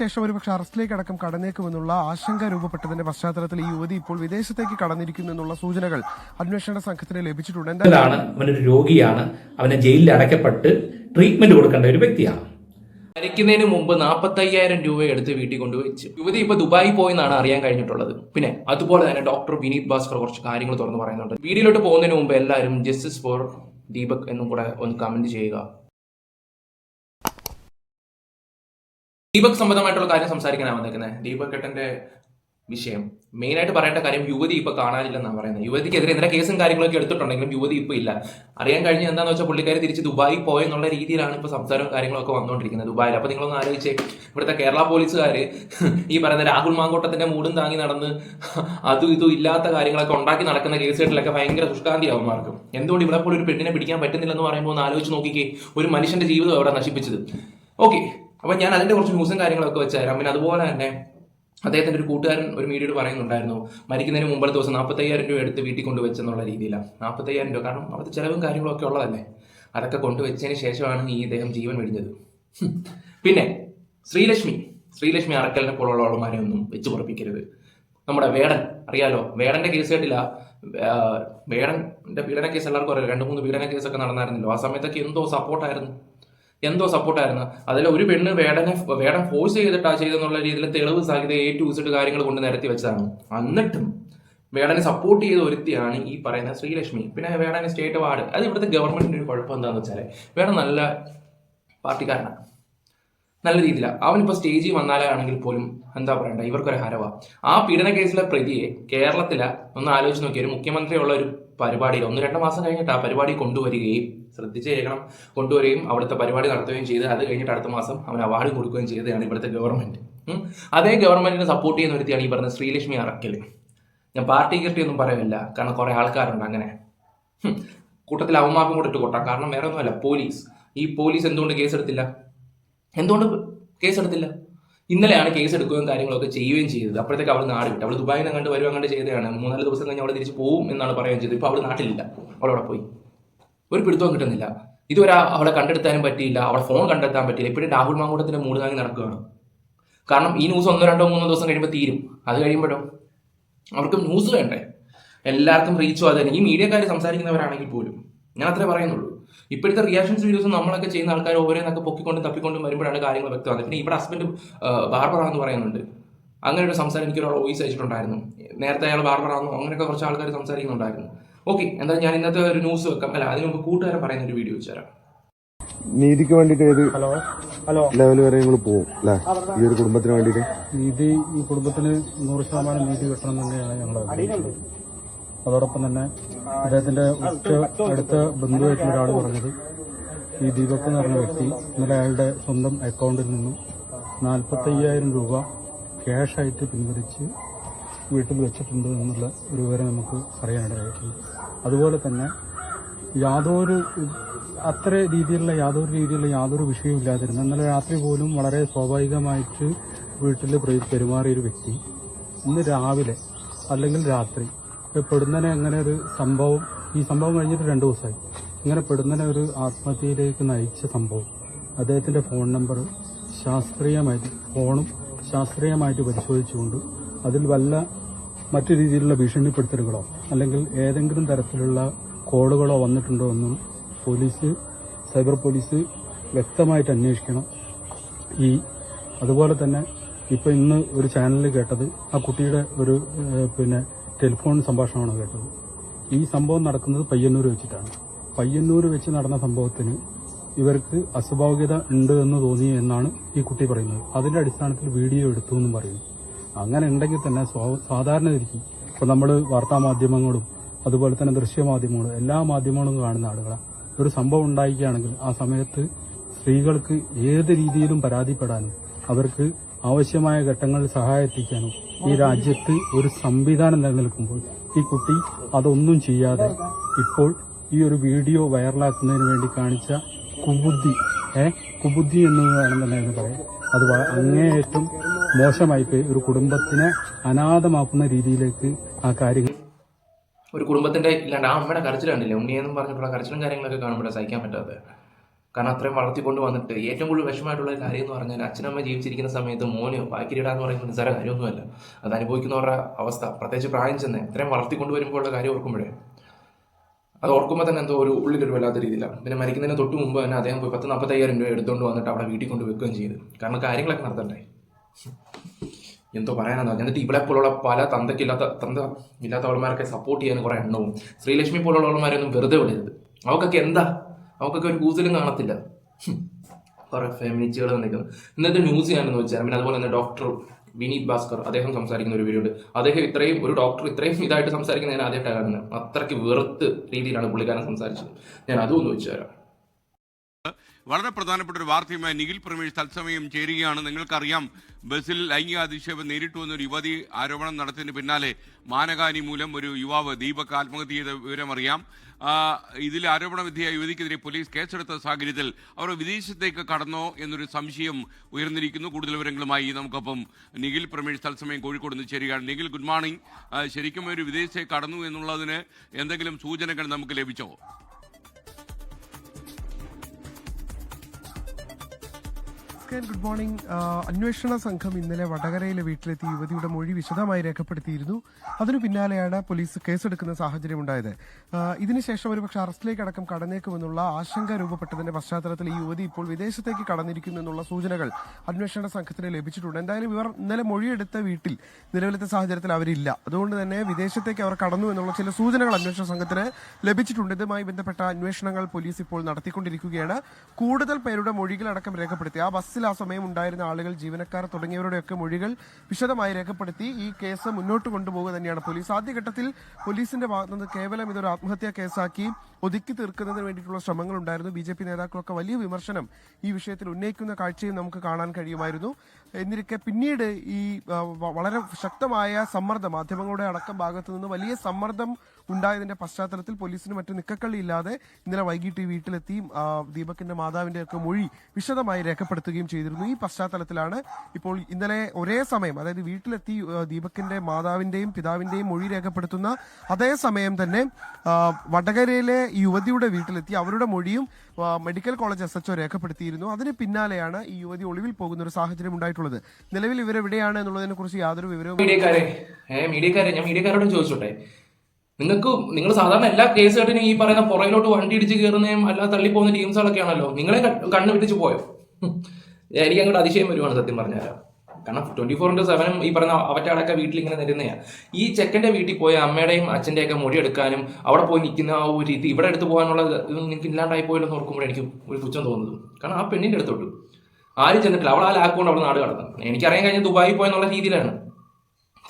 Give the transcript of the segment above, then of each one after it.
ശേഷം ഒരുപക്ഷെ അറസ്റ്റിലേക്ക് അടക്കം കടന്നേക്കുമെന്നുള്ള ആശങ്ക രൂപപ്പെട്ടതിന്റെ പശ്ചാത്തലത്തിൽ ഈ യുവതി ഇപ്പോൾ വിദേശത്തേക്ക് കടന്നിരിക്കുന്നു എന്നുള്ള സൂചനകൾ അന്വേഷണ സംഘത്തിന് ലഭിച്ചിട്ടുണ്ട്. എന്തായാലും അവനൊരു രോഗിയാണ്. അവനെ ജയിലിൽ അടയ്ക്കപ്പെട്ട് ട്രീറ്റ്മെന്റ് കൊടുക്കേണ്ട ഒരു വ്യക്തിയാണ്. മരിക്കുന്നതിന് മുമ്പ് നാൽപ്പത്തയ്യായിരം രൂപ എടുത്ത് വീട്ടിൽ കൊണ്ടുവച്ചു. യുവതി ഇപ്പൊ ദുബായി പോയെന്നാണ് അറിയാൻ കഴിഞ്ഞിട്ടുള്ളത്. പിന്നെ അതുപോലെ തന്നെ ഡോക്ടർ വിനീത് ഭാസ്കർ കുറച്ച് കാര്യങ്ങൾ തുറന്നു പറയുന്നുണ്ട്. വീഡിയോയിലോട്ട് പോകുന്നതിന് മുമ്പ് എല്ലാവരും ജസ്റ്റിസ് ഫോർ ദീപക് എന്നും കൂടെ ഒന്ന് കമന്റ് ചെയ്യുക. ദീപക് സംബന്ധമായിട്ടുള്ള കാര്യം സംസാരിക്കാനാണ് വന്നേക്കുന്നത് ദീപക് ഏട്ടന്റെ വിഷയം. മെയിൻ ആയിട്ട് പറയേണ്ട കാര്യം യുവതി ഇപ്പൊ കാണാനില്ലെന്നാണ് പറയുന്നത് യുവതിക്കെതിരെ എന്തെങ്കിലും കേസും കാര്യങ്ങളൊക്കെ എടുത്തിട്ടുണ്ടെങ്കിലും യുവതി ഇപ്പൊ ഇല്ല. അറിയാൻ കഴിഞ്ഞ എന്താന്ന് വെച്ചാൽ പുള്ളിക്കാരി തിരിച്ച് ദുബായി പോയെന്നുള്ള രീതിയിലാണ് ഇപ്പൊ സംസാരവും കാര്യങ്ങളൊക്കെ വന്നുകൊണ്ടിരിക്കുന്നത് ദുബായിൽ. അപ്പൊ നിങ്ങളൊന്ന് ആലോചിച്ചേ ഇവിടുത്തെ കേരള പോലീസുകാർ ഈ പറയുന്ന രാഹുൽ മാങ്കോട്ടത്തിന്റെ മൂടും താങ്ങി നടന്ന് അതും ഇതും ഇല്ലാത്ത കാര്യങ്ങളൊക്കെ ഉണ്ടാക്കി നടക്കുന്ന കേസുകളിലൊക്കെ ഭയങ്കര ദുഷ്കാന്തി അവന്മാർക്കും എന്തുകൊണ്ട് ഇവിടെ പോലും ഒരു പെണ്ണിനെ പിടിക്കാൻ പറ്റുന്നില്ലെന്ന് പറയുമ്പോൾ ഒന്ന് ആലോചിച്ച് നോക്കിക്കേ. ഒരു മനുഷ്യന്റെ ജീവിതം അവിടെ നശിപ്പിച്ചത്? ഓക്കെ അപ്പൊ ഞാൻ അതിന്റെ കുറച്ച് ന്യൂസും കാര്യങ്ങളൊക്കെ വെച്ചുതരാം പിന്നെ അതുപോലെ തന്നെ അദ്ദേഹത്തിന്റെ ഒരു കൂട്ടുകാരൻ ഒരു മീഡിയയോട് പറയുന്നുണ്ടായിരുന്നു മരിക്കുന്നതിന് മുമ്പത്തെ ദിവസം നാൽപ്പത്തയ്യായിരം രൂപ എടുത്ത് വീട്ടിൽ കൊണ്ടുവച്ചെന്നുള്ള രീതിയിലാണ് നാൽപ്പത്തയ്യായിരം രൂപ കാരണം അവിടുത്തെ ചിലവും കാര്യങ്ങളൊക്കെ ഉള്ളതല്ലേ? അതൊക്കെ കൊണ്ടുവച്ചതിന് ശേഷമാണ് ഈ ഇദ്ദേഹം ജീവൻ വെടിഞ്ഞത്. പിന്നെ ശ്രീലക്ഷ്മി ശ്രീലക്ഷ്മി അറക്കലിനെ പോലുള്ള ആളുമാരെ ഒന്നും വെച്ച് പുറപ്പിക്കരുത്. നമ്മുടെ വേടൻ അറിയാലോ? വേടന്റെ കേസ് കേട്ടില്ല? വേടന്റെ പീഡന കേസ് എല്ലാവർക്കും അറിയാം രണ്ട് മൂന്ന് പീഡന കേസൊക്കെ നടന്നായിരുന്നല്ലോ. ആ സമയത്തൊക്കെ എന്തോ സപ്പോർട്ടായിരുന്നു എന്തോ സപ്പോർട്ടായിരുന്നു അതിൽ ഒരു പെണ്ണ് വേടനെ വേടൻ ഫോഴ്സ് ചെയ്തിട്ടാ ചെയ്തെന്നുള്ള രീതിയിൽ തെളിവ് സാധ്യത ഏറ്റവും ടു ഇസിട്ട് കാര്യങ്ങൾ കൊണ്ട് നിരത്തി വെച്ചതാണ്. എന്നിട്ടും വേടനെ സപ്പോർട്ട് ചെയ്ത ഒരുത്തിയാണ് ഈ പറയുന്ന ശ്രീലക്ഷ്മി. പിന്നെ വേടനെ സ്റ്റേറ്റ് വാർഡ് അത് ഇവിടുത്തെ ഗവൺമെന്റിന്റെ ഒരു കുഴപ്പം എന്താണെന്ന് വെച്ചാൽ വേടൻ നല്ല പാർട്ടിക്കാരനാണ്. നല്ല രീതിയിലാണ് അവനിപ്പോൾ സ്റ്റേജിൽ വന്നാലാണെങ്കിൽ പോലും എന്താ പറയണ്ട? ഇവർക്കൊരു ഹരവാ. ആ പീഡന കേസിലെ പ്രതിയെ കേരളത്തിലെ ഒന്ന് ആലോചിച്ച് നോക്കിയ. ഒരു മുഖ്യമന്ത്രിയുള്ള ഒരു പരിപാടിയിൽ ഒന്ന് രണ്ട് മാസം കഴിഞ്ഞിട്ട് ആ പരിപാടി കൊണ്ടുവരികയും ശ്രദ്ധിച്ച് കഴിക്കണം കൊണ്ടുവരികയും അവിടുത്തെ പരിപാടി നടത്തുകയും ചെയ്ത് അത് കഴിഞ്ഞിട്ട് അടുത്ത മാസം അവൻ അവാർഡ് കൊടുക്കുകയും ചെയ്തതാണ് ഇവിടുത്തെ ഗവൺമെന്റ് അതേ ഗവൺമെന്റിനെ സപ്പോർട്ട് ചെയ്യുന്ന ഒരുത്തിയാണ് ഈ പറഞ്ഞ ശ്രീലക്ഷ്മി അറക്കൽ ഞാൻ പാർട്ടി കിട്ടി ഒന്നും പറയുന്നില്ല കാരണം കുറെ ആൾക്കാരുണ്ട് അങ്ങനെ. കൂട്ടത്തിൽ അവമാർക്കും കൂടെ ഇട്ട് കൊട്ടാം. കാരണം വേറെ ഒന്നുമല്ല പോലീസ്. ഈ പോലീസ് എന്തുകൊണ്ട് കേസെടുത്തില്ല? എന്തുകൊണ്ട് കേസെടുത്തില്ല? ഇന്നലെയാണ് കേസ് എടുക്കുകയും കാര്യങ്ങളൊക്കെ ചെയ്യുകയും ചെയ്തത്. അപ്പോഴത്തേക്ക് അവൾ നാട് വിട്ടു. അവൾ ദുബായിൽ നിന്ന് കണ്ട് വരും അങ്ങോട്ട് ചെയ്തതാണ്. മൂന്നാൽ ദിവസം കഴിഞ്ഞ് അവൾ തിരിച്ച് പോകും എന്നാണ് പറയുകയും ചെയ്തത്. ഇപ്പോൾ അവൾ നാട്ടിലില്ല. അവളവിടെ പോയി. ഒരു പിടുത്തവും കിട്ടുന്നില്ല. ഇതുവരെ അവളെ കണ്ടെടുത്താനും പറ്റിയില്ല. അവളെ ഫോൺ കണ്ടെത്താൻ പറ്റിയില്ല. ഇപ്പോഴും രാഹുൽ മാങ്കൂട്ടത്തിന്റെ മൂട് താങ്ങി നടക്കുകയാണ്. കാരണം ഈ ന്യൂസ് ഒന്നോ രണ്ടോ മൂന്നോ ദിവസം കഴിയുമ്പോൾ തീരും. അത് കഴിയുമ്പോഴോ? അവർക്ക് ന്യൂസ് വേണ്ടേ? എല്ലാവർക്കും റീച്ചും അത് തന്നെ. ഈ മീഡിയക്കാർ സംസാരിക്കുന്നവരാണെങ്കിൽ പോലും. ഞാൻ അത്രേ പറയുന്നുള്ളൂ. ഇപ്പോഴത്തെ റിയാക്ഷൻസ് വീഡിയോസ് നമ്മളൊക്കെ ചെയ്യുന്ന ആൾക്കാർ ഓരോന്നൊക്കെ പൊക്കിക്കൊണ്ടും തപ്പിക്കൊണ്ടും വരുമ്പോഴാണ് കാര്യങ്ങൾ വ്യക്തമാകുന്നത്. പിന്നെ ഇവിടെ ഹസ്ബൻഡ് ബാർബറ എന്ന് പറയുന്നുണ്ട്. അങ്ങനെ ഒരു സംസാരം എനിക്ക് ഒരാൾ വോയിസ് അയച്ചിട്ടുണ്ടായിരുന്നു. നേരത്തെ അയാൾ ബാർബറാന്നു അങ്ങനെയൊക്കെ കുറച്ച് ആൾക്കാർ സംസാരിക്കുന്നുണ്ടായിരുന്നു. ഓക്കെ എന്തായാലും ഞാൻ ഇന്നത്തെ ഒരു ന്യൂസ് വെക്കാം. അല്ല അതിന് മുമ്പ് കൂട്ടുകാരൻ പറയുന്ന ഒരു വീഡിയോ വെച്ചുതരാം നീതിക്ക് വേണ്ടിട്ട് ഏത് ഹലോ ഹലോ ലെവൽ വരെ നിങ്ങൾ പോകും അല്ലെ? ഈ ഒരു കുടുംബത്തിന് വേണ്ടിട്ട് നീതി ഈ കുടുംബത്തിന് നൂറ് ശതമാനം നീതി കിട്ടണം തന്നെയാണ് ഞങ്ങൾ അതോടൊപ്പം തന്നെ അദ്ദേഹത്തിന്റെ ഉച്ച അടുത്ത ബന്ധുവായിട്ടുള്ള ഒരാൾ പറഞ്ഞത് ഈ ദീപക് എന്ന് പറഞ്ഞ വ്യക്തി ഇന്നലെ അയാളുടെ സ്വന്തം അക്കൗണ്ടിൽ നിന്നും നാൽപ്പത്തയ്യായിരം രൂപ ക്യാഷായിട്ട് പിൻവലിച്ച് വീട്ടിൽ വെച്ചിട്ടുണ്ട് എന്നുള്ള ഒരു വിവരം നമുക്ക് അറിയാനിടയായിട്ടുണ്ട്. അതുപോലെ തന്നെ യാതൊരു അത്ര രീതിയിലുള്ള യാതൊരു രീതിയിലുള്ള യാതൊരു വിഷയവും ഇല്ലാതിരുന്നു. ഇന്നലെ രാത്രി പോലും വളരെ സ്വാഭാവികമായിട്ട് വീട്ടിൽ പെരുമാറിയൊരു വ്യക്തി ഇന്ന് രാവിലെ അല്ലെങ്കിൽ രാത്രി ഇപ്പൊ പെടുന്നനെ അങ്ങനെ ഒരു സംഭവം ഈ സംഭവം കഴിഞ്ഞിട്ട് രണ്ട് ദിവസമായി. ഇങ്ങനെ പെടുന്നനെ ഒരു ആത്മഹത്യയിലേക്ക് നയിച്ച സംഭവം. അദ്ദേഹത്തിന്റെ ഫോൺ നമ്പർ ശാസ്ത്രീയമായിട്ട് ഫോണും ശാസ്ത്രീയമായിട്ട് പരിശോധിച്ചുകൊണ്ട് അതിൽ വല്ല മറ്റു രീതിയിലുള്ള ഭീഷണിപ്പെടുത്തലുകളോ അല്ലെങ്കിൽ ഏതെങ്കിലും തരത്തിലുള്ള കോളുകളോ വന്നിട്ടുണ്ടോ എന്നും പോലീസ് സൈബർ പോലീസ് വ്യക്തമായിട്ട് അന്വേഷിക്കണം. ഈ അതുപോലെ തന്നെ ഇപ്പോൾ ഇന്ന് ഒരു ചാനലിൽ കേട്ടത് ആ കുട്ടിയുടെ ഒരു പിന്നെ ടെലിഫോൺ സംഭാഷണമാണ് കേട്ടത്. ഈ സംഭവം നടക്കുന്നത് പയ്യന്നൂർ വെച്ചിട്ടാണ്. പയ്യന്നൂർ വെച്ച് നടന്ന സംഭവത്തിന് ഇവർക്ക് അസ്വാഭാവികത ഉണ്ട് എന്ന് തോന്നി എന്നാണ് ഈ കുട്ടി പറയുന്നത്. അതിന്റെ അടിസ്ഥാനത്തിൽ വീഡിയോ എടുത്തു എന്നും പറയുന്നു. അങ്ങനെ ഉണ്ടെങ്കിൽ തന്നെ സാധാരണ രീതിക്ക് ഇപ്പൊ നമ്മൾ വാർത്താ മാധ്യമങ്ങളും അതുപോലെ തന്നെ ദൃശ്യമാധ്യമങ്ങളും എല്ലാ മാധ്യമങ്ങളും കാണുന്ന ആളുകളാണ് ഒരു സംഭവം ഉണ്ടായിരിക്കുകയാണെങ്കിൽ ആ സമയത്ത് സ്ത്രീകൾക്ക് ഏത് രീതിയിലും പരാതിപ്പെടാനും അവർക്ക് ആവശ്യമായ ഘട്ടങ്ങളിൽ സഹായം എത്തിക്കാനും ഈ രാജ്യത്ത് ഒരു സംവിധാനം നിലനിൽക്കുമ്പോൾ ഈ കുട്ടി അതൊന്നും ചെയ്യാതെ ഇപ്പോൾ ഈ ഒരു വീഡിയോ വൈറലാക്കുന്നതിന് വേണ്ടി കാണിച്ച കുബുദ്ധി ഏ? കുബുദ്ധി എന്ന് വേണം തന്നെ പറയാം. അത് അങ്ങേയറ്റം മോശമായി പോയി. ഒരു കുടുംബത്തിനെ അനാഥമാക്കുന്ന രീതിയിലേക്ക് ആ കാര്യങ്ങൾ ഒരു കുടുംബത്തിന്റെ ഇല്ലാണ്ട് ആ അമ്മയുടെ കരച്ചിൽ കണ്ടില്ലേ? ഉണ്ണിയെന്നും പറഞ്ഞിട്ടുള്ള കരച്ചിലും കാര്യങ്ങളൊക്കെ കാണുമ്പോഴേ സഹിക്കാൻ പറ്റാതെ കാരണം അത്രയും വളർത്തിക്കൊണ്ട് വന്നിട്ട് ഏറ്റവും കൂടുതൽ വിഷമമായിട്ടുള്ള കാര്യം എന്ന് പറഞ്ഞാൽ അച്ഛനമ്മ ജീവിച്ചിരിക്കുന്ന സമയത്ത് മോന് ബാക്കിരിടാന്ന് പറയുന്നത് നിസ്സാര കാര്യമൊന്നുമല്ല. അത് അനുഭവിക്കുന്നവരുടെ അവസ്ഥ. പ്രത്യേകിച്ച് പ്രായം ചെന്ന് ഇത്രയും വളർത്തിക്കൊണ്ട് വരുമ്പോഴുള്ള കാര്യം ഓർക്കുമ്പോഴേ അത് ഓർക്കുമ്പോൾ തന്നെ എന്തോ ഒരു ഉള്ളിലൊരു വല്ലാത്ത രീതിയിലാണ് പിന്നെ മരിക്കുന്നതിന് തൊട്ട് മുമ്പ് തന്നെ അദ്ദേഹം പോയി പത്ത് നാൽപ്പത്തയ്യായിരം രൂപ എടുത്തുകൊണ്ട് വന്നിട്ട് അവിടെ വീട്ടിൽ കൊണ്ട് വെക്കുകയും ചെയ്തു. കാരണം കാര്യങ്ങളൊക്കെ നടത്തണ്ടേ? എന്തോ പറയാനാണ് എന്നിട്ട് ഇവിടെ പോലുള്ള പല തന്തക്കില്ലാത്ത തന്ത ഇല്ലാത്തവന്മാരൊക്കെ സപ്പോർട്ട് ചെയ്യാൻ കുറേ എണ്ണവും. ശ്രീലക്ഷ്മി പോലുള്ളവന്മാരൊന്നും വെറുതെ വിടരുത്. അവക്കൊക്കെ എന്താ അവക്കൊക്കെ ഒരു കൂസലും കാണത്തില്ല. കുറെ ഫെമിനിസ്റ്റുകൾ നിൽക്കുന്നു ഇന്നത്തെ ന്യൂസ് ഞാനെന്ന് വെച്ചാൽ പിന്നെ അതുപോലെ തന്നെ ഡോക്ടർ വിനീത് ഭാസ്കർ അദ്ദേഹം സംസാരിക്കുന്ന ഒരു വീഡിയോ ഉണ്ട് അദ്ദേഹം ഇത്രയും ഒരു ഡോക്ടർ ഇത്രയും ഇതായിട്ട് സംസാരിക്കുന്ന ഞാൻ ആദ്യമായിട്ടാണ് കാണുന്നത് അത്രയ്ക്ക് വെറുത്ത് രീതിയിലാണ് പുള്ളിക്കാരൻ സംസാരിച്ചത്. ഞാൻ അതും ഒന്ന് വെച്ചു തരാം. വളരെ പ്രധാനപ്പെട്ട ഒരു വാർത്തയുമായി നിഖിൽ പ്രമേഷ് തത്സമയം ചേരുകയാണ്. നിങ്ങൾക്കറിയാം ബസ്സിൽ ലൈംഗിക അധിക്ഷേപം നേരിട്ടു ഒരു യുവതി ആരോപണം നടത്തിയതിന് പിന്നാലെ മാനഹാനി മൂലം ഒരു യുവാവ് ദീപക് ആത്മഹത്യ ചെയ്ത വിവരം അറിയാം. ഇതിൽ ആരോപണ വിധിയായ യുവതിക്കെതിരെ പോലീസ് കേസെടുത്ത സാഹചര്യത്തിൽ അവർ വിദേശത്തേക്ക് കടന്നോ എന്നൊരു സംശയം ഉയർന്നിരിക്കുന്നു. കൂടുതൽ വിവരങ്ങളുമായി നമുക്കൊപ്പം നിഖിൽ പ്രമേഷ് തത്സമയം കോഴിക്കോട് നിന്ന് ചേരുകയാണ്. നിഖിൽ ഗുഡ് മോർണിംഗ് ശരിക്കും ഒരു വിദേശത്തേക്ക് കടന്നു എന്നുള്ളതിന് എന്തെങ്കിലും സൂചനകൾ നമുക്ക് ലഭിച്ചോ? Scan good morning. അന്വേഷണ സംഘം ഇന്നലെ വടകരയിലെ വീട്ടിലെത്തി യുവതിയുടെ മൊഴി വിശദമായി രേഖപ്പെടുത്തിയിരുന്നു. അതിനു പിന്നാലെയാണ് പോലീസ് കേസെടുക്കുന്ന സാഹചര്യം ഉണ്ടായത്. ഇതിനുശേഷം ഒരുപക്ഷെ അറസ്റ്റിലേക്ക് അടക്കം കടന്നേക്കുമെന്നുള്ള ആശങ്ക രൂപപ്പെട്ടതിന്റെ പശ്ചാത്തലത്തിൽ ഈ യുവതി ഇപ്പോൾ വിദേശത്തേക്ക് കടന്നിരിക്കുന്നു എന്നുള്ള സൂചനകൾ അന്വേഷണ സംഘത്തിന് ലഭിച്ചിട്ടുണ്ട്. എന്തായാലും ഇവർ ഇന്നലെ മൊഴിയെടുത്ത വീട്ടിൽ നിലവിലത്തെ സാഹചര്യത്തിൽ അവരില്ല. അതുകൊണ്ട് തന്നെ വിദേശത്തേക്ക് അവർ കടന്നു എന്നുള്ള ചില സൂചനകൾ അന്വേഷണ സംഘത്തിന് ലഭിച്ചിട്ടുണ്ട്. ഇതുമായി ബന്ധപ്പെട്ട അന്വേഷണങ്ങൾ പോലീസ് ഇപ്പോൾ നടത്തിക്കൊണ്ടിരിക്കുകയാണ്. കൂടുതൽ പേരുടെ മൊഴികളടക്കം രേഖപ്പെടുത്തി. ആ ബസ്സിൽ ആ സമയം ഉണ്ടായിരുന്ന ആളുകൾ ജീവനക്കാർ തുടങ്ങിയവരുടെയൊക്കെ മൊഴികൾ വിശദമായി രേഖപ്പെടുത്തി ഈ കേസ് മുന്നോട്ട് കൊണ്ടുപോകുക തന്നെയാണ്. പോലീസ് ആദ്യഘട്ടത്തിൽ പോലീസിന്റെ ഭാഗത്തുനിന്ന് കേവലം ഇതൊരു ആത്മഹത്യാ കേസാക്കി ഒതുക്കി തീർക്കുന്നതിന് വേണ്ടിയിട്ടുള്ള ശ്രമങ്ങൾ ഉണ്ടായിരുന്നു ബി ജെ പി നേതാക്കളൊക്കെ വലിയ വിമർശനം ഈ വിഷയത്തിൽ ഉന്നയിക്കുന്ന കാഴ്ചയും നമുക്ക് കാണാൻ കഴിയുമായിരുന്നു. എന്നിരിക്കെ പിന്നീട് ഈ വളരെ ശക്തമായ സമ്മർദ്ദം മാധ്യമങ്ങളുടെ അടക്കം ഭാഗത്തു നിന്ന് വലിയ സമ്മർദ്ദം ഉണ്ടായതിന്റെ പശ്ചാത്തലത്തിൽ പോലീസിന് മറ്റു നിക്കക്കള്ളിയില്ലാതെ ഇന്നലെ വൈകിട്ട് വീട്ടിലെത്തി ദീപകിന്റെ മാതാവിന്റെ ഒക്കെ മൊഴി വിശദമായി രേഖപ്പെടുത്തുകയും ചെയ്തിരുന്നു. ഈ പശ്ചാത്തലത്തിലാണ് ഇപ്പോൾ ഇന്നലെ ഒരേ സമയം അതായത് വീട്ടിലെത്തി ദീപകിന്റെ മാതാവിന്റെയും പിതാവിന്റെയും മൊഴി രേഖപ്പെടുത്തുന്ന അതേ സമയം തന്നെ വടകരയിലെ ഈ യുവതിയുടെ വീട്ടിലെത്തി. അവരുടെ മൊഴിയും മെഡിക്കൽ കോളേജ് എസ് എച്ച്ഒ രേഖപ്പെടുത്തിയിരുന്നു. അതിന് പിന്നാലെയാണ് ഈ യുവതി ഒളിവിൽ പോകുന്ന ഒരു സാഹചര്യം ഉണ്ടായിട്ടുള്ളത്. നിലവിൽ ഇവരെവിടെയാണ് എന്നുള്ളതിനെ കുറിച്ച് യാതൊരു വിവരവും മീഡിയക്കാരെ മീഡിയക്കാരെ ഞാൻ മീഡിയക്കാരോട് ചോദിച്ചോട്ടെ. നിങ്ങൾക്ക് നിങ്ങൾ സാധാരണ എല്ലാ കേസ് കെട്ടിനും ഈ പറയുന്ന പുറകിലോട്ട് വണ്ടി ഇടിച്ച് കയറുന്നതും അല്ലാതെ തള്ളിപ്പോകുന്ന ടീംസുകളൊക്കെ ആണല്ലോ നിങ്ങളെ കണ്ണു വിട്ടിച്ച് പോയോ? എനിക്ക് അങ്ങോട്ട് അതിശയം വരുവാണ് സത്യം പറഞ്ഞുതരാം കാരണം ട്വന്റി ഫോർ ഇന്റു സെവനും ഈ പറഞ്ഞ അവറ്റകളൊക്കെ വീട്ടിൽ ഇങ്ങനെ നിരുന്നതാണ് ഈ ചെക്കന്റെ വീട്ടിൽ പോയി അമ്മയുടെയും അച്ഛന്റെയും ഒക്കെ മൊഴി എടുക്കാനും അവിടെ പോയി നിൽക്കുന്ന ആ ഒരു രീതി ഇവിടെ എടുത്ത് പോകാനുള്ള ഇതൊന്നും നിങ്ങൾക്ക് ഇല്ലാണ്ടായി പോയല്ലോ എന്ന് ഓർക്കുമ്പോൾ എനിക്ക് ഒരു പുച്ഛം തോന്നുന്നത്. കാരണം ആ പെണ്ണിന്റെ അടുത്തോട്ട്. ആരും ചെന്നിട്ടില്ല? അവൾ ആ ലാക്കുകൊണ്ട് അവൾ നാട് കടന്നു. എനിക്കറിയാൻ കഴിഞ്ഞ ദുബായി പോയെന്നുള്ള രീതിയിലാണ്.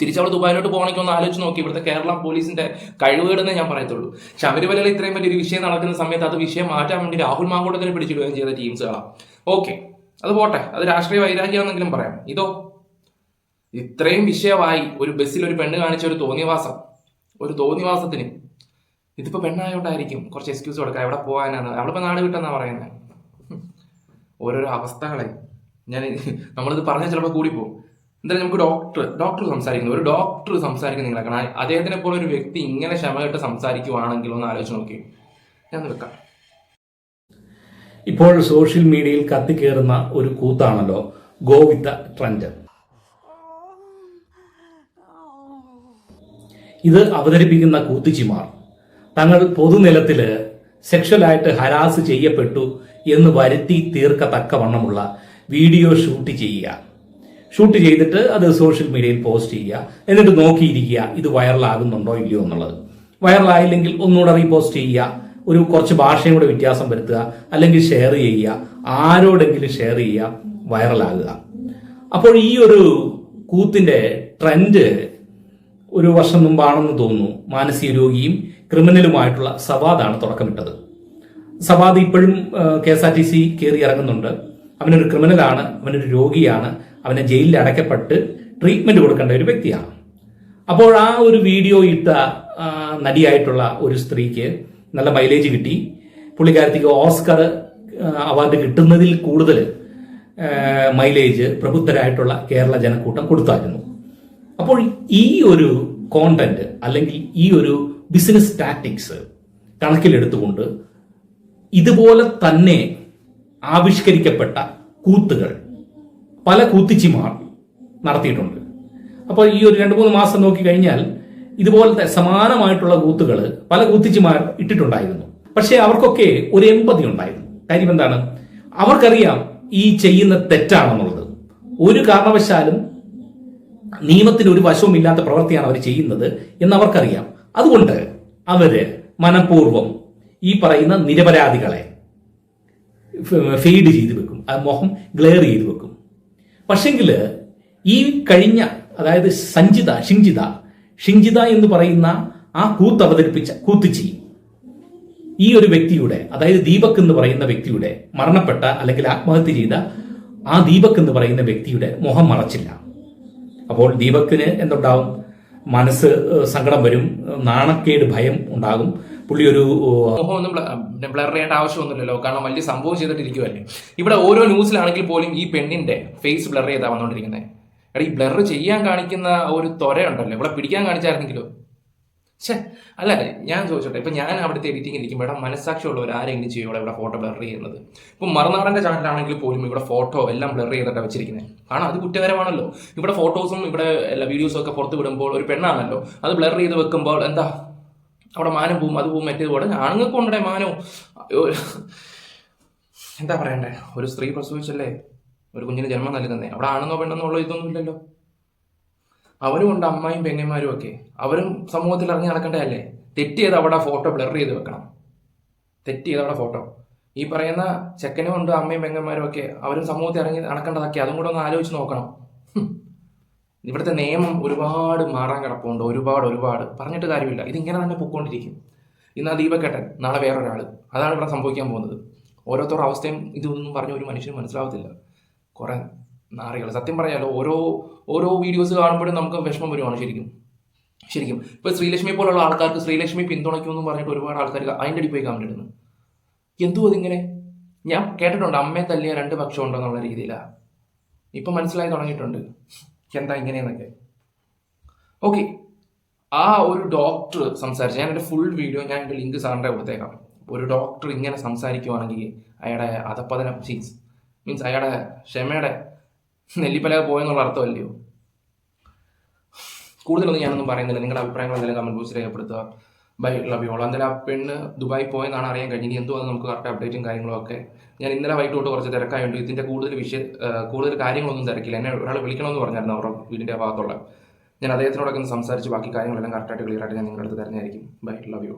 തിരിച്ച് അവൾ ദുബായിലോട്ട് പോകണമെങ്കിൽ ഒന്ന് ആലോചിച്ച് നോക്കി. ഇവിടുത്തെ കേരള പോലീസിന്റെ കഴിവുകേടെന്നേ ഞാൻ പറയത്തുള്ളൂ. ശബരിമലയിൽ ഇത്രയും വലിയൊരു വിഷയം നടക്കുന്ന സമയത്ത് അത് വിഷയം മാറ്റാൻ വേണ്ടി രാഹുൽ മാങ്കോട്ടത്തിന് പിടിച്ചിടുകയും ചെയ്ത ടീംസുകളാണ് ഓക്കെ അത് പോട്ടെ. അത് രാഷ്ട്രീയ വൈരാഗ്യമാണെന്നെങ്കിലും പറയാം. ഇതോ ഇത്രയും വിഷയമായി ഒരു ബസ്സിൽ ഒരു പെണ്ണ് കാണിച്ച ഒരു തോന്നിവാസം ഒരു തോന്നിവാസത്തിന്. ഇതിപ്പോ പെണ്ണായോണ്ടായിരിക്കും കുറച്ച് എക്സ്ക്യൂസ് കൊടുക്കുക. എവിടെ പോകാനാണ് അവിടെ നാട് വിട്ടെന്നാ പറയുന്നത് ഓരോരോ അവസ്ഥകളെ. ഞാൻ നമ്മളിത് പറഞ്ഞാൽ ചിലപ്പോൾ കൂടിപ്പോകും എന്തായാലും നമുക്ക് ഡോക്ടർ ഡോക്ടർ സംസാരിക്കുന്നു. ഒരു ഡോക്ടർ സംസാരിക്കുന്ന നിങ്ങളെ കാണാൻ. അദ്ദേഹത്തിനെ പോലെ ഒരു വ്യക്തി ഇങ്ങനെ ക്ഷമകെട്ട് സംസാരിക്കുവാണെങ്കിൽ ഒന്ന് ആലോചിച്ച് നോക്കി. ഞാൻ വെക്കാം. ഇപ്പോൾ സോഷ്യൽ മീഡിയയിൽ കത്തിക്കേറുന്ന ഒരു കൂത്താണല്ലോ ഗോ വിത്ത് ട്രെൻഡ് ഇത് അവതരിപ്പിക്കുന്ന കൂത്തുച്ചിമാർ തങ്ങൾ പൊതുനിലത്തിൽ സെക്ഷലായിട്ട് ഹരാസ് ചെയ്യപ്പെട്ടു എന്ന് വരുത്തി തീർക്കത്തക്കവണ്ണമുള്ള വീഡിയോ ഷൂട്ട് ചെയ്യുക. ഷൂട്ട് ചെയ്തിട്ട് അത് സോഷ്യൽ മീഡിയയിൽ പോസ്റ്റ് ചെയ്യുക. എന്നിട്ട് നോക്കിയിരിക്കുക ഇത് വൈറലാകുന്നുണ്ടോ ഇല്ലയോ എന്നുള്ളത്. വൈറലായില്ലെങ്കിൽ ഒന്നുകൂടെ റീപോസ്റ്റ് ചെയ്യുക ഒരു കുറച്ച് ഭാഷയും കൂടെ വ്യത്യാസം വരുത്തുക അല്ലെങ്കിൽ ഷെയർ ചെയ്യുക ആരോടെങ്കിലും ഷെയർ ചെയ്യുക വൈറലാകുക. അപ്പോൾ ഈ ഒരു കൂത്തിന്റെ ട്രെൻഡ് ഒരു വർഷം മുമ്പാണെന്ന് തോന്നുന്നു. മാനസിക രോഗിയും ക്രിമിനലുമായിട്ടുള്ള സവാദാണ് തുടക്കമിട്ടത്. സവാദ് ഇപ്പോഴും K S R T C കയറി ഇറങ്ങുന്നുണ്ട്. അവനൊരു ക്രിമിനലാണ് അവനൊരു രോഗിയാണ്. അവനെ ജയിലിൽ അടയ്ക്കപ്പെട്ട് ട്രീറ്റ്മെന്റ് കൊടുക്കേണ്ട ഒരു വ്യക്തിയാണ്. അപ്പോൾ ആ ഒരു വീഡിയോ ഇട്ട നടിയായിട്ടുള്ള ഒരു സ്ത്രീക്ക് നല്ല മൈലേജ് കിട്ടി. പുള്ളിക്കാരത്തേക്ക് ഓസ്കർ അവാർഡ് കിട്ടുന്നതിൽ കൂടുതൽ മൈലേജ് പ്രബുദ്ധരായിട്ടുള്ള കേരള ജനക്കൂട്ടം കൊടുത്തായിരുന്നു. അപ്പോൾ ഈ ഒരു കോണ്ടന്റ് അല്ലെങ്കിൽ ഈ ഒരു ബിസിനസ് ടാക്ടിക്സ് കണക്കിലെടുത്തുകൊണ്ട് ഇതുപോലെ തന്നെ ആവിഷ്കരിക്കപ്പെട്ട കൂത്തുകൾ പല കൂത്തിച്ചിമാർ നടത്തിയിട്ടുണ്ട്. അപ്പോൾ ഈ ഒരു രണ്ട് മൂന്ന് മാസം നോക്കി കഴിഞ്ഞാൽ ഇതുപോലത്തെ സമാനമായിട്ടുള്ള കൂത്തുകൾ പല കൂത്തിച്ചിമാർ ഇട്ടിട്ടുണ്ടായിരുന്നു. പക്ഷേ അവർക്കൊക്കെ ഒരു എമ്പതി ഉണ്ടായിരുന്നു. കാര്യം എന്താണ്? അവർക്കറിയാം ഈ ചെയ്യുന്ന തെറ്റാണെന്നുള്ളത്. ഒരു കാരണവശാലും നിയമത്തിന് ഒരു വശവും ഇല്ലാത്ത പ്രവൃത്തിയാണ് അവർ ചെയ്യുന്നത് എന്ന് അവർക്കറിയാം. അതുകൊണ്ട് അവർ മനഃപൂർവം ഈ പറയുന്ന നിരപരാധികളെ ഫെയ്ഡ് ചെയ്ത് വെക്കും. മുഖം ഗ്ലെയർ ചെയ്ത് വെക്കും. പക്ഷെങ്കിൽ ഈ കഴിഞ്ഞ അതായത് സഞ്ചിത ഷിഞ്ചിത ഷിഞ്ചിത എന്ന് പറയുന്ന ആ കൂത്ത് അവതരിപ്പിച്ച കൂത്തിച്ചി ഈ ഒരു വ്യക്തിയുടെ അതായത് ദീപക് എന്ന് പറയുന്ന വ്യക്തിയുടെ മരണപ്പെട്ട അല്ലെങ്കിൽ ആത്മഹത്യ ചെയ്ത ആ ദീപക് എന്ന് പറയുന്ന വ്യക്തിയുടെ മുഖം മറച്ചില്ല. അപ്പോൾ ദീപക്കിന് എന്തുണ്ടാവും? മനസ്സ് സങ്കടം വരും നാണക്കേട് ഭയം ഉണ്ടാകും. പുള്ളി ഒരു മുഖം ബ്ലർ ചെയ്യേണ്ട ആവശ്യമൊന്നുമില്ലല്ലോ. കാരണം വലിയ സംഭവം ചെയ്തിട്ടിരിക്കുമല്ലേ ഇവിടെ ഓരോ ന്യൂസിലാണെങ്കിൽ പോലും ഈ പെണ്ണിന്റെ ഫേസ് ബ്ലർ ചെയ്താ വന്നുകൊണ്ടിരിക്കുന്നത് എടാ ഈ ബ്ലർ ചെയ്യാൻ കാണിക്കുന്ന ഒരു ത്വരയുണ്ടല്ലോ ഇവിടെ പിടിക്കാൻ കാണിച്ചായിരുന്നെങ്കിലോ? ഛേ അല്ല ഞാൻ ചോദിച്ചോട്ടെ ഇപ്പൊ ഞാൻ അവിടുത്തെ എഡിറ്റിംഗ് ഇരിക്കുമ്പോൾ ഇവിടെ മനസ്സാക്ഷിയുള്ളവർ ആരെങ്കിലും ചെയ്യും ഇവിടെ ഇവിടെ ഫോട്ടോ ബ്ലർ ചെയ്യുന്നത്? ഇപ്പൊ മറുനാടന്റെ ചാനലാണെങ്കിൽ പോലും ഇവിടെ ഫോട്ടോ എല്ലാം ബ്ലർ ചെയ്തിട്ടാണ് വെച്ചിരിക്കുന്നത് കാരണം അത് കുറ്റകരമാണല്ലോ. ഇവിടെ ഫോട്ടോസും ഇവിടെ എല്ലാ വീഡിയോസും ഒക്കെ പുറത്ത് വിടുമ്പോൾ ഒരു പെണ്ണാണല്ലോ അത് ബ്ലർ ചെയ്ത് വെക്കുമ്പോൾ എന്താ? അവിടെ മാനം പോവും അത് പോവും മറ്റേത് പോലെ ആണുങ്ങൾക്ക് കൊണ്ടേ മാനവും എന്താ പറയണ്ടേ? ഒരു സ്ത്രീ പ്രസവിച്ചല്ലേ? ഒരു കുഞ്ഞിന് ജന്മം നൽകുന്നേ. അവിടെ ആണെന്നോ പെണ്ണെന്നോ ഉള്ള ഇതൊന്നും അവരും ഉണ്ട് അമ്മയും പെങ്ങന്മാരും ഒക്കെ. അവരും സമൂഹത്തിൽ ഇറങ്ങി നടക്കേണ്ടതല്ലേ? തെറ്റ് ചെയ്ത് അവിടെ ഫോട്ടോ ബ്ലർ ചെയ്ത് വെക്കണം. തെറ്റ് ചെയ്ത് അവിടെ ഫോട്ടോ. ഈ പറയുന്ന ചെക്കനും ഉണ്ട് അമ്മയും പെങ്ങന്മാരും ഒക്കെ. അവരും സമൂഹത്തിൽ ഇറങ്ങി നടക്കേണ്ടതൊക്കെ. അതും കൂടെ ഒന്ന് ആലോചിച്ച് നോക്കണം. ഇവിടുത്തെ നിയമം ഒരുപാട് മാറാൻ കിടപ്പുണ്ട്. ഒരുപാട് ഒരുപാട്. പറഞ്ഞിട്ട് കാര്യമില്ല. ഇതിങ്ങനെ തന്നെ പൊക്കോണ്ടിരിക്കും. ഇന്ന് ആ ദീപക്കേട്ടൻ നാളെ വേറൊരാൾ അതാണ് ഇവിടെ സംഭവിക്കാൻ പോകുന്നത്. ഓരോരുത്തരുടെ അവസ്ഥയും ഇതൊന്നും പറഞ്ഞ ഒരു മനുഷ്യന് മനസ്സിലാവത്തില്ല. കുറെ നാറികൾ സത്യം പറയാലോ ഓരോ ഓരോ വീഡിയോസ് കാണുമ്പോഴും നമുക്ക് വിഷമം വരുവാണ് ശരിക്കും. ശരിക്കും. ഇപ്പൊ ശ്രീലക്ഷ്മി പോലുള്ള ആൾക്കാർക്ക് ശ്രീലക്ഷ്മി പിന്തുണയ്ക്കുമെന്ന് പറഞ്ഞിട്ട് ഒരുപാട് ആൾക്കാർ അതിന്റെ അടി പോയി കമന്റ് ഇടുന്നു. എന്തോ അതിങ്ങനെ? ഞാൻ കേട്ടിട്ടുണ്ട് അമ്മയെ തല്ലിയ രണ്ട് പക്ഷം ഉണ്ടെന്നുള്ള രീതിയിലാണ് ഇപ്പൊ മനസ്സിലായി തുടങ്ങിയിട്ടുണ്ട്. എന്താ ഇങ്ങനെയെന്നൊക്കെ. ഓക്കെ ആ ഒരു ഡോക്ടർ സംസാരിച്ച് ഞാൻ എന്റെ ഫുൾ വീഡിയോ ഞാൻ എന്റെ ലിങ്ക് സാറിന്റെ കൊടുത്തേക്കാം. ഒരു ഡോക്ടർ ഇങ്ങനെ സംസാരിക്കുവാണെങ്കിൽ അയാളുടെ അധപ്പതനം മീൻസ് അയാളുടെ ക്ഷമയുടെ നെല്ലിപ്പലക പോയെന്നുള്ള അർത്ഥമല്ലയോ? കൂടുതലൊന്നും ഞാനൊന്നും പറയുന്നില്ല. നിങ്ങളുടെ അഭിപ്രായങ്ങൾ എന്തെങ്കിലും കമന്റ് ബോക്സിൽ രേഖപ്പെടുത്തുക. ബൈ ലവ് യു എന്തായാലും ആ പെണ്ണ് ദുബായി പോയെന്നാണ് അറിയാൻ കഴിഞ്ഞത്. എന്തോ അത് നമുക്ക് കറക്റ്റ് അപ്ഡേറ്റും കാര്യങ്ങളും ഒക്കെ. ഞാൻ ഇന്നലെ വൈകിട്ട് തൊട്ട് കുറച്ച് തിരക്കായുണ്ട് ഇതിന്റെ കൂടുതൽ വിഷയ കൂടുതൽ കാര്യങ്ങളൊന്നും തിരക്കില്ല. എന്നെ ഒരാൾ വിളിക്കണമെന്ന് പറഞ്ഞായിരുന്നു അവരുടെ വീടിന്റെ ഭാഗത്തുള്ള. ഞാൻ അദ്ദേഹത്തിനോടൊക്കെ ഒന്ന് സംസാരിച്ച് ബാക്കി കാര്യങ്ങളെല്ലാം കറക്റ്റായിട്ട് ക്ലിയർ ആയിട്ട് ഞാൻ നിങ്ങളുടെ അടുത്ത് തരുന്നതായിരിക്കും. Bye love you